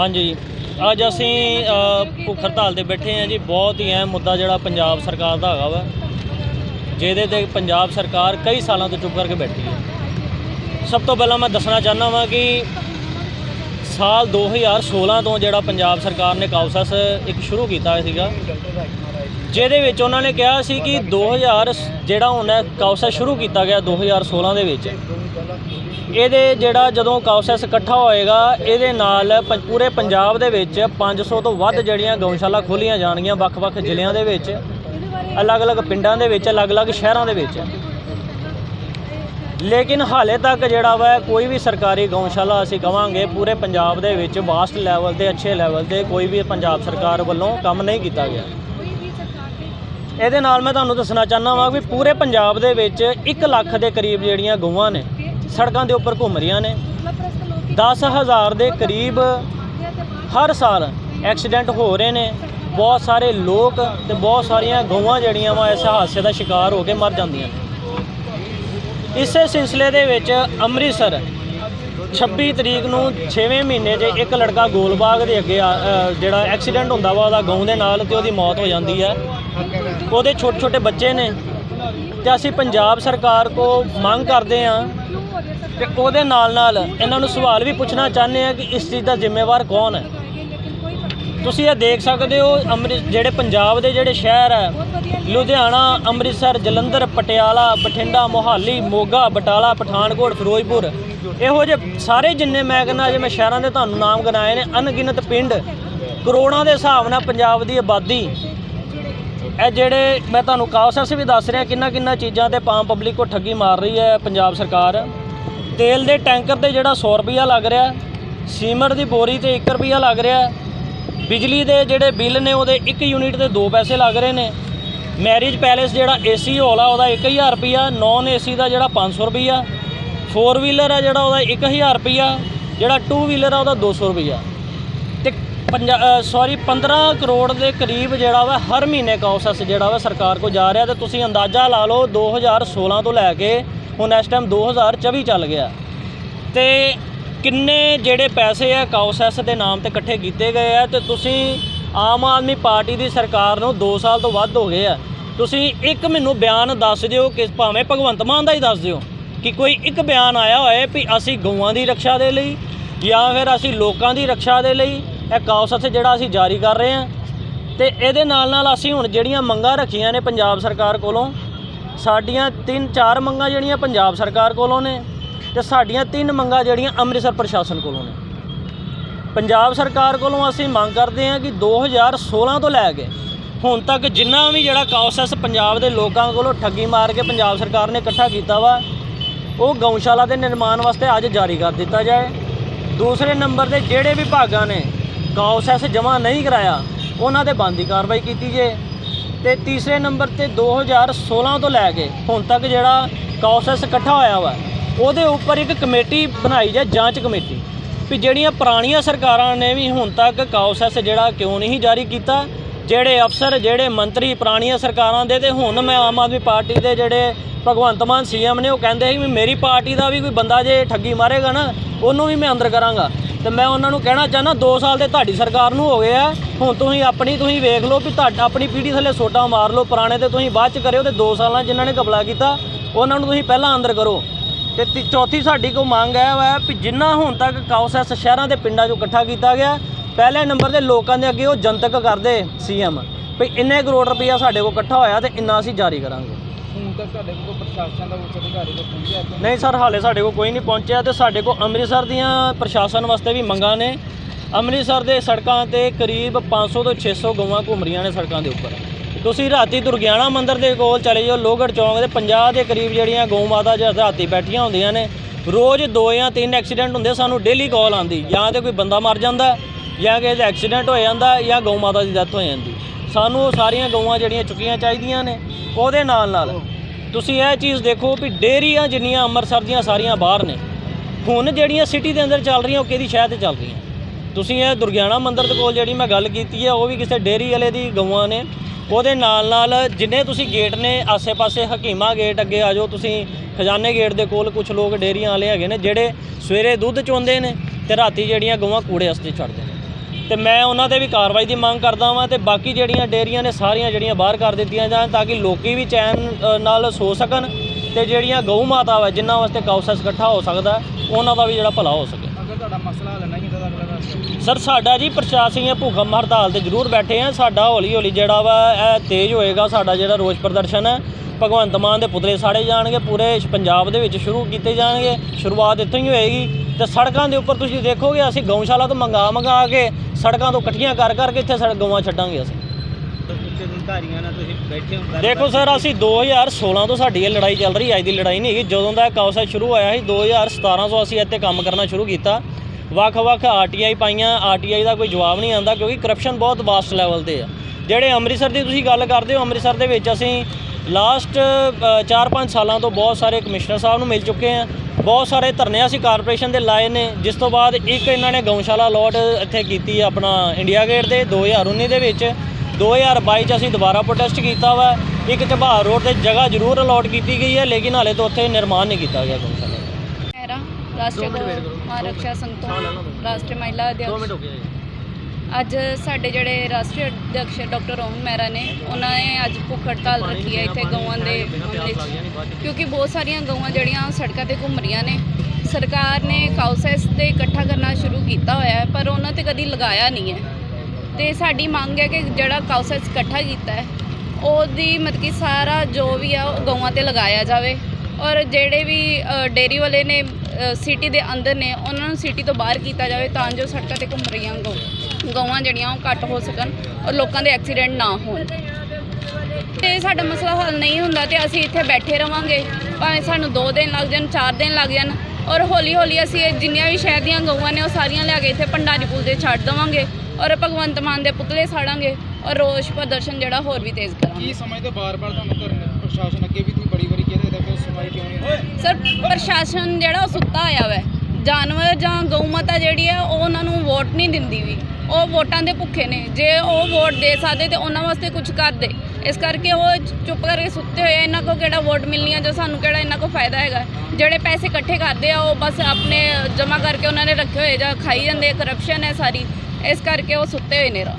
ਹਾਂਜੀ। ਅੱਜ ਅਸੀਂ ਭੁੱਖ ਹੜਤਾਲ ਤੇ ਬੈਠੇ ਹਾਂ ਜੀ। ਬਹੁਤ ਹੀ ਅਹਿਮ ਮੁੱਦਾ ਜਿਹੜਾ ਪੰਜਾਬ ਸਰਕਾਰ ਦਾ ਹੈਗਾ ਵਾ, ਜਿਹਦੇ ਤੇ ਪੰਜਾਬ ਸਰਕਾਰ ਕਈ ਸਾਲਾਂ ਤੋਂ ਚੁੱਪ ਕਰਕੇ ਬੈਠੀ ਹੈ। ਸਭ ਤੋਂ ਪਹਿਲਾਂ ਮੈਂ ਦੱਸਣਾ ਚਾਹੁੰਦਾ ਵਾਂ ਕਿ ਸਾਲ 2016 ਤੋਂ ਜਿਹੜਾ ਪੰਜਾਬ ਸਰਕਾਰ ਨੇ ਕਾਉਸਸ ਇੱਕ ਸ਼ੁਰੂ ਕੀਤਾ ਸੀਗਾ, ਜਿਹਦੇ ਵਿੱਚ ਉਹਨਾਂ ਨੇ ਕਿਹਾ ਸੀ ਕਿ 2000 ਜਿਹੜਾ ਹੁਣ ਕਾਉਸਸ ਸ਼ੁਰੂ ਕੀਤਾ ਗਿਆ 2016 ਦੇ ਵਿੱਚ। ਇਹਦੇ ਜਿਹੜਾ ਜਦੋਂ ਕਾਉਸਸ ਇਕੱਠਾ ਹੋਏਗਾ, ਇਹਦੇ ਨਾਲ ਪ- ਪੂਰੇ ਪੰਜਾਬ ਦੇ ਵਿੱਚ 500 ਤੋਂ ਵੱਧ ਜਿਹੜੀਆਂ ਗਊਸ਼ਾਲਾ ਖੋਲੀਆਂ ਜਾਣਗੀਆਂ ਵੱਖ-ਵੱਖ ਜ਼ਿਲ੍ਹਿਆਂ ਦੇ ਵਿੱਚ, ਅਲੱਗ-ਅਲੱਗ ਪਿੰਡਾਂ ਦੇ ਵਿੱਚ, ਅਲੱਗ-ਅਲੱਗ ਸ਼ਹਿਰਾਂ ਦੇ ਵਿੱਚ। ਲੇਕਿਨ ਹਾਲੇ ਤੱਕ ਜਿਹੜਾ ਵਾ, ਕੋਈ ਵੀ ਸਰਕਾਰੀ ਗਊਸ਼ਾਲਾ ਅਸੀਂ ਕਵਾਂਗੇ ਪੂਰੇ ਪੰਜਾਬ ਦੇ ਵਿੱਚ ਵਾਸਟ ਲੈਵਲ ਤੇ ਅੱਛੇ ਲੈਵਲ ਤੇ ਕੋਈ ਵੀ ਪੰਜਾਬ ਸਰਕਾਰ ਵੱਲੋਂ ਕੰਮ ਨਹੀਂ ਕੀਤਾ ਗਿਆ। ਇਹਦੇ ਨਾਲ ਮੈਂ ਤੁਹਾਨੂੰ ਦੱਸਣਾ ਚਾਹੁੰਦਾ ਵਾਂ ਵੀ ਪੂਰੇ ਪੰਜਾਬ ਦੇ ਵਿੱਚ 1 ਲੱਖ ਦੇ ਕਰੀਬ ਜਿਹੜੀਆਂ ਗਊਆਂ ਨੇ ਸੜਕਾਂ ਦੇ ਉੱਪਰ ਘੁੰਮ ਰਹੀਆਂ ਨੇ। 10000 ਦੇ ਕਰੀਬ ਹਰ ਸਾਲ ਐਕਸੀਡੈਂਟ ਹੋ ਰਹੇ ਨੇ। ਬਹੁਤ ਸਾਰੇ ਲੋਕ ਤੇ ਬਹੁਤ ਸਾਰੀਆਂ ਗਊਆਂ ਜਿਹੜੀਆਂ ਵਾ ਇਸ ਹਾਦਸੇ ਦਾ ਸ਼ਿਕਾਰ ਹੋ ਕੇ ਮਰ ਜਾਂਦੀਆਂ ਨੇ। ਇਸੇ ਸਿਲਸਿਲੇ ਦੇ ਵਿੱਚ ਅੰਮ੍ਰਿਤਸਰ 26 ਤਰੀਕ ਨੂੰ 6ਵੇਂ ਮਹੀਨੇ 'ਚ ਇੱਕ ਲੜਕਾ ਗੋਲਬਾਗ ਦੇ ਅੱਗੇ ਆ- ਜਿਹੜਾ ਐਕਸੀਡੈਂਟ ਹੁੰਦਾ ਵਾ ਉਹਦਾ ਗਊ ਦੇ ਨਾਲ ਤੇ ਉਹਦੀ ਮੌਤ ਹੋ ਜਾਂਦੀ ਹੈ। ਉਹਦੇ ਛੋਟੇ ਛੋਟੇ ਬੱਚੇ ਨੇ ਤੇ ਅਸੀਂ ਪੰਜਾਬ ਸਰਕਾਰ ਕੋ ਮੰਗ ਕਰਦੇ ਹਾਂ ਤੇ ਉਹਦੇ ਨਾਲ ਨਾਲ ਇਹਨਾਂ ਨੂੰ ਸਵਾਲ ਵੀ ਪੁੱਛਣਾ ਚਾਹੁੰਦੇ ਆ ਕਿ ਇਸ ਚੀਜ਼ ਦਾ ਜ਼ਿੰਮੇਵਾਰ ਕੌਣ ਹੈ? ਤੁਸੀਂ ਇਹ ਦੇਖ ਸਕਦੇ ਹੋ, ਅੰਮ੍ਰਿਤ ਜਿਹੜੇ ਪੰਜਾਬ ਦੇ ਜਿਹੜੇ ਸ਼ਹਿਰ ਹੈ, ਲੁਧਿਆਣਾ, ਅੰਮ੍ਰਿਤਸਰ, ਜਲੰਧਰ, ਪਟਿਆਲਾ, ਬਠਿੰਡਾ, ਮੋਹਾਲੀ, ਮੋਗਾ, ਬਟਾਲਾ, ਪਠਾਨਕੋਟ, ਫਿਰੋਜ਼ਪੁਰ, ਇਹੋ ਜਿਹੇ ਸਾਰੇ ਜਿੰਨੇ ਮੈਂ ਕਹਿੰਦਾ ਜੇ ਮੈਂ ਸ਼ਹਿਰਾਂ ਦੇ ਤੁਹਾਨੂੰ ਨਾਮ ਗਿਣਾਏ ਨੇ ਅਨਗਿਣਤ ਪਿੰਡ, ਕਰੋੜਾਂ ਦੇ ਹਿਸਾਬ ਨਾਲ ਪੰਜਾਬ ਦੀ ਆਬਾਦੀ, ਇਹ ਜਿਹੜੇ ਮੈਂ ਤੁਹਾਨੂੰ ਕਾਉਸਸ ਵੀ ਦੱਸ ਰਿਹਾ ਕਿੰਨਾ ਕਿੰਨਾ ਚੀਜ਼ਾਂ ਤੇ ਪਾਮ ਪਬਲਿਕ ਕੋ ਠੱਗੀ ਮਾਰ ਰਹੀ ਹੈ ਪੰਜਾਬ ਸਰਕਾਰ। ਤੇਲ ਦੇ ਟੈਂਕਰ ਤੇ ਜਿਹੜਾ 100 ਰੁਪਿਆ ਲੱਗ ਰਿਹਾ, ਸੀਮਟ ਦੀ ਬੋਰੀ ਤੇ 1 ਰੁਪਿਆ ਲੱਗ ਰਿਹਾ, ਬਿਜਲੀ ਦੇ ਜਿਹੜੇ ਬਿੱਲ ਨੇ ਉਹਦੇ 1 ਯੂਨਿਟ ਤੇ 2 ਪੈਸੇ ਲੱਗ ਰਹੇ ਨੇ। ਮੈਰਿਜ ਪੈਲੇਸ ਜਿਹੜਾ ਏਸੀ ਹਾਲ ਆ, ਉਹਦਾ 1000 ਰੁਪਿਆ ਨਾਨ ਏਸੀ ਦਾ ਜਿਹੜਾ 500 ਰੁਪਿਆ ਫੋਰ ਵੀਲਰ ਆ ਜਿਹੜਾ ਉਹਦਾ 1000 ਰੁਪਿਆ ਜਿਹੜਾ 2 ਵੀਲਰ ਆ ਉਹਦਾ 200 ਰੁਪਿਆ ਤੇ ਸੌਰੀ 15 ਕਰੋੜ ਦੇ ਕਰੀਬ ਜਿਹੜਾ ਵਾ ਹਰ ਮਹੀਨੇ ਕਾਉਸਸ ਜਿਹੜਾ ਵਾ ਸਰਕਾਰ ਕੋ ਜਾ ਰਿਹਾ ਤੇ ਤੁਸੀਂ ਅੰਦਾਜ਼ਾ ਲਾ ਲਓ 2016 ਤੋਂ ਲੈ ਕੇ ਹੁਣ ਇਸ ਟਾਈਮ 2024 ਚੱਲ ਗਿਆ। ਤੇ ਕਿੰਨੇ ਜਿਹੜੇ ਪੈਸੇ ਆ ਕਾਉਸੈਸ ਦੇ ਨਾਮ ਤੇ ਇਕੱਠੇ ਕੀਤੇ ਗਏ ਆ ਤੇ ਤੁਸੀਂ ਆਮ ਆਦਮੀ ਪਾਰਟੀ ਦੀ ਸਰਕਾਰ ਨੂੰ 2 ਸਾਲ ਤੋਂ ਵੱਧ ਹੋ ਗਏ ਆ। ਤੁਸੀਂ ਇੱਕ ਮੈਨੂੰ ਬਿਆਨ ਦੱਸ ਦਿਓ ਕਿ ਭਾਵੇਂ ਭਗਵੰਤ ਮਾਨ ਦਾ ਹੀ ਦੱਸ ਦਿਓ ਕਿ ਕੋਈ ਇੱਕ ਬਿਆਨ ਆਇਆ ਹੋਏ ਵੀ ਅਸੀਂ ਗਊਆਂ ਦੀ ਰੱਖਿਆ ਦੇ ਲਈ ਜਾਂ ਫਿਰ ਅਸੀਂ ਲੋਕਾਂ ਦੀ ਰੱਖਿਆ ਦੇ ਲਈ ਇਹ ਕਾਉਸੈਸ ਜਿਹੜਾ ਅਸੀਂ ਜਾਰੀ ਕਰ ਰਹੇ ਹਾਂ ਤੇ ਇਹਦੇ ਨਾਲ ਨਾਲ ਅਸੀਂ ਹੁਣ ਜਿਹੜੀਆਂ ਮੰਗਾਂ ਰੱਖੀਆਂ ਨੇ ਪੰਜਾਬ ਸਰਕਾਰ ਕੋਲੋਂ ਸਾਡੀਆਂ ਤਿੰਨ ਚਾਰ ਮੰਗਾਂ ਜਿਹੜੀਆਂ ਪੰਜਾਬ ਸਰਕਾਰ ਕੋਲੋਂ ਨੇ ਤੇ ਸਾਡੀਆਂ ਤਿੰਨ ਮੰਗਾਂ ਜਿਹੜੀਆਂ ਅੰਮ੍ਰਿਤਸਰ ਪ੍ਰਸ਼ਾਸਨ ਕੋਲੋਂ ਨੇ। ਪੰਜਾਬ ਸਰਕਾਰ ਕੋਲੋਂ ਅਸੀਂ ਮੰਗ ਕਰਦੇ ਹਾਂ ਕਿ 2016 ਤੋਂ ਲੈ ਕੇ ਹੁਣ ਤੱਕ ਜਿੰਨਾ ਵੀ ਜਿਹੜਾ ਕਾਉਸਸ ਪੰਜਾਬ ਦੇ ਲੋਕਾਂ ਕੋਲੋਂ ਠੱਗੀ ਮਾਰ ਕੇ ਪੰਜਾਬ ਸਰਕਾਰ ਨੇ ਇਕੱਠਾ ਕੀਤਾ ਵਾ, ਉਹ ਗਊਸ਼ਾਲਾ ਦੇ ਨਿਰਮਾਣ ਵਾਸਤੇ ਅੱਜ ਜਾਰੀ ਕਰ ਦਿੱਤਾ ਜਾਏ। ਦੂਸਰੇ ਨੰਬਰ ਤੇ ਜਿਹੜੇ ਵਿਭਾਗਾਂ ਨੇ ਕਾਉਸੈਸ ਜਮ੍ਹਾਂ ਨਹੀਂ ਕਰਾਇਆ, ਉਹਨਾਂ ਤੇ ਬੰਦੀ ਕਾਰਵਾਈ ਕੀਤੀ ਜੇ। ਤੇ ਤੀਸਰੇ ਨੰਬਰ ਤੇ 2016 ਤੋਂ ਲੈ ਕੇ ਹੁਣ ਤੱਕ ਜਿਹੜਾ ਕਾਉਸੈਸ ਇਕੱਠਾ ਹੋਇਆ ਵਾ, ਉਹਦੇ ਉੱਪਰ ਇੱਕ ਕਮੇਟੀ ਬਣਾਈ ਜਾਏ, ਜਾਂਚ ਕਮੇਟੀ। ਵੀ ਜਿਹੜੀਆਂ ਪੁਰਾਣੀਆਂ ਸਰਕਾਰਾਂ ਨੇ ਵੀ ਹੁਣ ਤੱਕ ਕਾਉਸੈਸ ਜਿਹੜਾ ਕਿਉਂ ਨਹੀਂ ਜਾਰੀ ਕੀਤਾ, ਜਿਹੜੇ ਅਫਸਰ, ਜਿਹੜੇ ਮੰਤਰੀ ਪੁਰਾਣੀਆਂ ਸਰਕਾਰਾਂ ਦੇ, ਤੇ ਹੁਣ ਮੈਂ ਆਮ ਆਦਮੀ ਪਾਰਟੀ ਦੇ ਜਿਹੜੇ ਭਗਵੰਤ ਮਾਨ ਸੀਐਮ ਨੇ, ਉਹ ਕਹਿੰਦੇ ਸੀ ਵੀ ਮੇਰੀ ਪਾਰਟੀ ਦਾ ਵੀ ਕੋਈ ਬੰਦਾ ਜੇ ਠੱਗੀ ਮਾਰੇਗਾ ਨਾ, ਉਹਨੂੰ ਵੀ ਮੈਂ ਅੰਦਰ ਕਰਾਂਗਾ। ਤੇ ਮੈਂ ਉਹਨਾਂ ਨੂੰ ਕਹਿਣਾ ਚਾਹੁੰਦਾ 2 ਸਾਲ ਤੇ ਤੁਹਾਡੀ ਸਰਕਾਰ ਨੂੰ ਹੋ ਗਏ ਆ। ਹੁਣ ਤੁਸੀਂ ਆਪਣੀ, ਤੁਸੀਂ ਵੇਖ ਲਓ ਵੀ ਤੁਹਾਡਾ, ਆਪਣੀ ਪੀੜ੍ਹੀ ਥੱਲੇ ਸੋਟਾ ਮਾਰ ਲਓ, ਪੁਰਾਣੇ ਤੇ ਤੁਸੀਂ ਬਾਅਦ ਚ ਕਰਿਓ ਤੇ 2 ਸਾਲਾਂ ਜਿਨ੍ਹਾਂ ਨੇ ਕਬਲਾ ਕੀਤਾ, ਉਹਨਾਂ ਨੂੰ ਤੁਸੀਂ ਪਹਿਲਾਂ ਅੰਦਰ ਕਰੋ। ਤੇ ਤੀ- ਚੌਥੀ ਸਾਡੀ ਕੋ ਮੰਗ ਹੈ ਵਾ ਵੀ ਜਿੰਨਾ ਹੁਣ ਤੱਕ ਕਾਉਸੈਸ ਸ਼ਹਿਰਾਂ ਦੇ ਪਿੰਡਾਂ 'ਚੋਂ ਇਕੱਠਾ ਕੀਤਾ ਗਿਆ, ਪਹਿਲੇ ਨੰਬਰ ਤੇ ਲੋਕਾਂ ਦੇ ਅੱਗੇ ਉਹ ਜਨਤਕ ਕਰਦੇ ਸੀਐਮ ਵੀ ਇੰਨੇ ਕਰੋੜ ਰੁਪਈਆ ਸਾਡੇ ਕੋਲ ਇਕੱਠਾ ਹੋਇਆ ਤੇ ਇੰਨਾ ਅਸੀਂ ਜਾਰੀ ਕਰਾਂਗੇ। ਤੱਕ ਤੁਹਾਡੇ ਕੋਲ ਪ੍ਰਸ਼ਾਸਨ ਦਾ ਉੱਚ ਅਧਿਕਾਰੀ ਕੋਈ ਪਹੁੰਚਿਆ ਇੱਥੇ? ਨਹੀਂ ਸਰ, ਹਾਲੇ ਸਾਡੇ ਕੋਲ ਕੋਈ ਨਹੀਂ ਪਹੁੰਚਿਆ ਤੇ ਸਾਡੇ ਕੋਲ ਅੰਮ੍ਰਿਤਸਰ ਦੀਆਂ ਪ੍ਰਸ਼ਾਸਨ ਵਾਸਤੇ ਵੀ ਮੰਗਾਂ ਨੇ। ਅੰਮ੍ਰਿਤਸਰ ਦੇ ਸੜਕਾਂ ਤੇ ਕਰੀਬ 500 ਤੋਂ 600 ਗਊਆਂ ਘੁੰਮ ਰਹੀਆਂ ਨੇ ਸੜਕਾਂ ਦੇ ਉੱਪਰ। ਤੁਸੀਂ ਰਾਤੀ ਦੁਰਗਿਆਣਾ ਮੰਦਿਰ ਦੇ ਕੋਲ ਚਲੇ ਜਾਓ, ਲੋਹਗੜ੍ਹ ਚੌਂਕ ਦੇ 50 ਦੇ ਕਰੀਬ ਜਿਹੜੀਆਂ ਗਊ ਮਾਤਾ ਜਾਂ ਰਾਤੀ ਬੈਠੀਆਂ ਹੁੰਦੀਆਂ ਨੇ, ਰੋਜ਼ ਦੋ ਜਾਂ ਤਿੰਨ ਐਕਸੀਡੈਂਟ ਹੁੰਦੇ, ਸਾਨੂੰ ਡੇਲੀ ਕਾਲ ਆਉਂਦੀ। ਜਾਂ ਤੇ ਕੋਈ ਬੰਦਾ ਮਰ ਜਾਂਦਾ, ਜਾਂ ਕਿਸੇ ਦਾ ਐਕਸੀਡੈਂਟ ਹੋ ਜਾਂਦਾ, ਜਾਂ ਗਊ ਮਾਤਾ ਦੀ ਡੈਥ ਹੋ ਜਾਂਦੀ। ਸਾਨੂੰ ਉਹ ਸਾਰੀਆਂ ਗਊਆਂ ਜਿਹੜੀਆਂ ਚੁੱਕੀਆਂ ਚਾਹੀਦੀਆਂ ਨੇ, ਉਹਦੇ ਨਾਲ ਨਾਲ ਤੁਸੀਂ ਇਹ ਚੀਜ਼ ਦੇਖੋ ਵੀ ਡੇਅਰੀਆਂ ਜਿੰਨੀਆਂ ਅੰਮ੍ਰਿਤਸਰ ਦੀਆਂ ਸਾਰੀਆਂ ਬਾਹਰ ਨੇ, ਹੁਣ ਜਿਹੜੀਆਂ ਸਿਟੀ ਦੇ ਅੰਦਰ ਚੱਲ ਰਹੀਆਂ ਉਹ ਕਿਹਦੀ ਸ਼ਹਿਰ ਤੇ ਚੱਲ ਰਹੀਆਂ? ਤੁਸੀਂ ਇਹ ਦੁਰਗਿਆਣਾ ਮੰਦਿਰ ਦੇ ਕੋਲ ਜਿਹੜੀ ਮੈਂ ਗੱਲ ਕੀਤੀ ਹੈ, ਉਹ ਵੀ ਕਿਸੇ ਡੇਅਰੀ ਵਾਲੇ ਦੀ ਗਊਆਂ ਨੇ, ਉਹਦੇ ਨਾਲ ਨਾਲ ਜਿੰਨੇ ਤੁਸੀਂ ਗੇਟ ਨੇ, ਆਸੇ-ਪਾਸੇ ਹਕੀਮਾ ਗੇਟ ਅੱਗੇ ਆ ਜਾਓ, ਤੁਸੀਂ ਖਜ਼ਾਨੇ ਗੇਟ ਦੇ ਕੋਲ ਕੁਝ ਲੋਕ ਡੇਅਰੀਆਂ ਵਾਲੇ ਹੈਗੇ ਨੇ, ਜਿਹੜੇ ਸਵੇਰੇ ਦੁੱਧ ਚੋਂਦੇ ਨੇ ਤੇ ਰਾਤੀ ਜਿਹੜੀਆਂ ਗਊਆਂ ਕੂੜੇ ਵਾਸਤੇ ਛੱਡਦੇ ਨੇ। ਤੇ ਮੈਂ ਉਹਨਾਂ ਤੇ ਵੀ ਕਾਰਵਾਈ ਦੀ ਮੰਗ ਕਰਦਾ ਵਾਂ ਤੇ ਬਾਕੀ ਜਿਹੜੀਆਂ ਡੇਅਰੀਆਂ ਨੇ ਸਾਰੀਆਂ ਜਿਹੜੀਆਂ ਬਾਹਰ ਕਰ ਦਿੱਤੀਆਂ ਜਾਣ ਤਾਂ ਕਿ ਲੋਕੀ ਵੀ ਚੈਨ ਨਾਲ ਸੋ ਸਕਣ ਤੇ ਜਿਹੜੀਆਂ ਗਊ ਮਾਤਾ ਵਾ ਜਿਨ੍ਹਾਂ ਵਾਸਤੇ ਕਾਉਸਸ ਇਕੱਠਾ ਹੋ ਸਕਦਾ ਉਹਨਾਂ ਦਾ ਵੀ ਜਿਹੜਾ ਭਲਾ ਹੋ ਸਕੇ। ਅਗਰ ਤੁਹਾਡਾ ਮਸਲਾ ਹੱਲ ਨਹੀਂ ਹੁੰਦਾ ਤਾਂ ਅਗਲਾ ਦੱਸੋ ਸਰ ਸਾਡਾ ਜੀ ਪ੍ਰਸ਼ਾਸਨੀय ਭੁੱਖਮ ਹੜਤਾਲ ਤੇ ਜ਼ਰੂਰ ਬੈਠੇ ਆ ਸਾਡਾ ਹੌਲੀ ਹੌਲੀ ਜਿਹੜਾ ਵਾ ਇਹ ਤੇਜ਼ ਹੋਏਗਾ ਸਾਡਾ ਜਿਹੜਾ ਰੋਸ ਪ੍ਰਦਰਸ਼ਨ ਹੈ ਭਗਵੰਤ ਮਾਨ ਦੇ ਪੁਤਲੇ ਸਾੜੇ ਜਾਣਗੇ ਪੂਰੇ ਪੰਜਾਬ ਦੇ ਵਿੱਚ ਸ਼ੁਰੂ ਕੀਤੇ ਜਾਣਗੇ ਸ਼ੁਰੂਆਤ ਇੱਥੋਂ ਹੀ ਹੋਏਗੀ। ਤੇ ਸੜਕਾਂ ਦੇ ਉੱਪਰ ਤੁਸੀਂ ਦੇਖੋਗੇ, ਅਸੀਂ ਗਊਸ਼ਾਲਾ ਤੋਂ ਮੰਗਾ ਮੰਗਾ ਕੇ ਸੜਕਾਂ ਤੋਂ ਇਕੱਠੀਆਂ ਕਰ ਕਰਕੇ ਇੱਥੇ ਸੜ, ਗਊਆਂ ਛੱਡਾਂਗੇ ਅਸੀਂ। ਅਧਿਕਾਰੀਆਂ ਨਾਲ ਤੁਸੀਂ ਬੈਠੇ ਹੋ ਦੇਖੋ ਸਰ, ਅਸੀਂ 2016 ਤੋਂ ਸਾਡੀ ਇਹ ਲੜਾਈ ਚੱਲ ਰਹੀ ਹੈ ਅੱਜ ਦੀ ਲੜਾਈ ਨਹੀਂ ਹੈਗੀ। ਜਦੋਂ ਦਾ ਇਹ ਕਾਉਸਾ ਸ਼ੁਰੂ ਹੋਇਆ ਸੀ 2017 ਤੋਂ ਅਸੀਂ ਇੱਥੇ ਕੰਮ ਕਰਨਾ ਸ਼ੁਰੂ ਕੀਤਾ। ਵੱਖ-ਵੱਖ ਆਰਟੀਆਈ ਪਾਈਆਂ ਆਰਟੀਆਈ ਦਾ ਕੋਈ ਜਵਾਬ ਨਹੀਂ ਆਉਂਦਾ, ਕਿਉਂਕਿ ਕਰਪਸ਼ਨ ਬਹੁਤ ਵਾਸਟ ਲੈਵਲ ਤੇ ਆ। ਜਿਹੜੇ ਅੰਮ੍ਰਿਤਸਰ ਦੀ ਤੁਸੀਂ ਗੱਲ ਕਰਦੇ ਹੋ, ਅੰਮ੍ਰਿਤਸਰ ਦੇ ਵਿੱਚ ਅਸੀਂ ਲਾਸਟ 4-5 ਸਾਲਾਂ ਤੋਂ ਬਹੁਤ ਸਾਰੇ ਕਮਿਸ਼ਨਰ ਸਾਹਿਬ ਨੂੰ ਮਿਲ ਚੁੱਕੇ ਆ ਬਹੁਤ ਸਾਰੇ ਧਰਨੇ ਅਸੀਂ ਕਾਰਪੋਰੇਸ਼ਨ ਦੇ ਲਾਏ ਨੇ ਜਿਸ ਤੋਂ ਬਾਅਦ ਇੱਕ ਇਹਨਾਂ ਨੇ ਗਊਸ਼ਾਲਾ ਅਲਾਟ ਇੱਥੇ ਕੀਤੀ ਆਪਣਾ ਇੰਡੀਆ ਗੇਟ ਦੇ 2019 ਦੇ ਵਿੱਚ। 2022 ਚ ਅਸੀਂ ਦੁਬਾਰਾ ਪ੍ਰੋਟੈਸਟ ਕੀਤਾ ਵਾ। ਇੱਕ ਝਬਾਰ ਰੋਡ ਤੇ ਜਗ੍ਹਾ ਜ਼ਰੂਰ ਅਲਾਟ ਕੀਤੀ ਗਈ ਹੈ ਲੇਕਿਨ ਹਾਲੇ ਤੋਂ ਉੱਥੇ ਨਿਰਮਾਣ ਨਹੀਂ ਕੀਤਾ ਗਿਆ ਗਊਸ਼ਾਲਾ। ਦਾ ਰਾਸ਼ਟਰੀ ਮਹਿਲਾ ਅਧਿਆਪਕ। ਹੋ ਗਏ। ਅੱਜ ਸਾਡੇ ਜਿਹੜੇ ਰਾਸ਼ਟਰੀ ਅਧਿਕਸ਼ ਡਾਕਟਰ ਓਮ ਮਹਿਰਾ ਨੇ, ਉਹਨਾਂ ਨੇ ਅੱਜ ਭੁੱਖ ਹੜਤਾਲ ਰੱਖੀ ਹੈ ਇੱਥੇ ਗਊਆਂ ਦੇ ਮਾਮਲੇ 'ਚ। ਕਿਉਂਕਿ ਬਹੁਤ ਸਾਰੀਆਂ ਗਊਆਂ ਜਿਹੜੀਆਂ ਸੜਕਾਂ ਤੇ ਘੁੰਮ ਰਹੀਆਂ ਨੇ। ਸਰਕਾਰ ਨੇ ਕਾਉਸੈਸ 'ਤੇ ਇਕੱਠਾ ਕਰਨਾ ਸ਼ੁਰੂ ਕੀਤਾ ਹੋਇਆ ਹੈ, ਪਰ ਉਹਨਾਂ ਤੇ ਕਦੀ ਲਗਾਇਆ ਨਹੀਂ ਹੈ। ਤੇ ਸਾਡੀ ਮੰਗ ਹੈ ਕਿ ਜਿਹੜਾ ਕਾਉਸੈਸ ਇਕੱਠਾ ਕੀਤਾ ਹੈ, ਉਹਦੀ ਮਤਲਬ ਕਿ ਸਾਰਾ ਜੋ ਵੀ ਆ, ਉਹ ਗਊਆਂ ਤੇ ਲਗਾਇਆ ਜਾਵੇ। ਔਰ ਜਿਹੜੇ ਵੀ ਅ, ਡੇਅਰੀ ਵਾਲੇ ਨੇ ਸਿਟੀ ਦੇ ਅੰਦਰ ਨੇ ਉਹਨਾਂ ਨੂੰ ਸਿਟੀ ਤੋਂ ਬਾਹਰ ਕੀਤਾ ਜਾਵੇ ਤਾਂ ਜੋ ਸੜਕਾਂ ਤੇ ਘੁੰਮ ਰਹੀਆਂ ਗਊਆਂ ਜਿਹੜੀਆਂ ਉਹ ਘੱਟ ਹੋ ਸਕਣ ਔਰ ਲੋਕਾਂ ਦੇ ਐਕਸੀਡੈਂਟ ਨਾ ਹੋਣ। ਤੇ ਸਾਡਾ ਮਸਲਾ ਹੱਲ ਨਹੀਂ ਹੁੰਦਾ ਤੇ ਅਸੀਂ ਇੱਥੇ ਬੈਠੇ ਰਵਾਂਗੇ। ਭਾਵੇਂ ਸਾਨੂੰ 2 ਦਿਨ ਲੱਗ ਜਾਣ 4 ਦਿਨ ਲੱਗ ਜਾਣ ਔਰ ਹੌਲੀ ਹੌਲੀ ਅਸੀਂ ਇਹ ਜਿੰਨੀਆਂ ਵੀ ਸ਼ਹਿਰ ਦੀਆਂ ਗਊਆਂ ਨੇ ਉਹ ਸਾਰੀਆਂ ਲਿਆ ਕੇ ਇੱਥੇ ਭੰਡਾਰੀ ਪੁਲ ਤੇ ਛੱਡ ਦੇਵਾਂਗੇ ਔਰ ਭਗਵੰਤ ਮਾਨ ਦੇ ਪੁਤਲੇ ਸਾੜਾਂਗੇ ਔਰ ਰੋਸ਼ ਪ੍ਰਦਰਸ਼ਨ ਜਿਹੜਾ ਹੋਰ ਵੀ ਤੇਜ਼ ਕਰਾਂਗੇ। ਕੀ ਸਮਝਦੇ ਬਾਰ-ਬਾਰ ਤੁਹਾਨੂੰ ਧਰਨੇ ਪ੍ਰਸ਼ਾਸਨ ਅੱਗੇ ਵੀ ਤੁਸੀਂ ਬੜੀ ਵਾਰੀ ਕਹਿੰਦੇ ਤਾਂ ਫਿਰ ਸੁਣਵਾਈ ਕਿਉਂ ਨਹੀਂ ਸਰ, ਪ੍ਰਸ਼ਾਸਨ ਜਿਹੜਾ ਉਹ ਸੁੱਤਾ ਹੋਇਆ ਵੈ। ਜਾਨਵਰ ਜਾਂ ਗਊ ਮਾਤਾ ਜਿਹੜੀ ਹੈ ਉਹ ਉਹਨਾਂ ਨੂੰ ਵੋਟ ਨਹੀਂ ਦਿੰਦੀ ਵੀ। ਉਹ ਵੋਟਾਂ ਦੇ ਭੁੱਖੇ ਨੇ। ਜੇ ਉਹ ਵੋਟ ਦੇ ਸਕਦੇ ਤੇ ਉਹਨਾਂ ਵਾਸਤੇ ਕੁਝ ਕਰਦੇ ਇਸ ਕਰਕੇ ਉਹ ਚੁੱਪ ਕਰਕੇ ਸੁੱਤੇ ਹੋਏ ਆ। ਇਹਨਾਂ ਕੋ ਕਿਹੜਾ ਵੋਟ ਮਿਲਣੀ ਹੈ ਜੋ ਸਾਨੂੰ ਕਿਹੜਾ ਇਹਨਾਂ ਕੋ ਫਾਇਦਾ ਹੈਗਾ? ਜਿਹੜੇ ਪੈਸੇ ਇਕੱਠੇ ਕਰਦੇ ਆ, ਉਹ ਬਸ ਆਪਣੇ ਜਮ੍ਹਾਂ ਕਰਕੇ ਉਹਨਾਂ ਨੇ ਰੱਖੇ ਹੋਏ ਜਾਂ ਖਾਈ ਜਾਂਦੇ ਕਰਪਸ਼ਨ ਹੈ ਸਾਰੀ। ਇਸ ਕਰਕੇ ਉਹ ਸੁੱਤੇ ਹੋਏ ਨੇ ਰਾ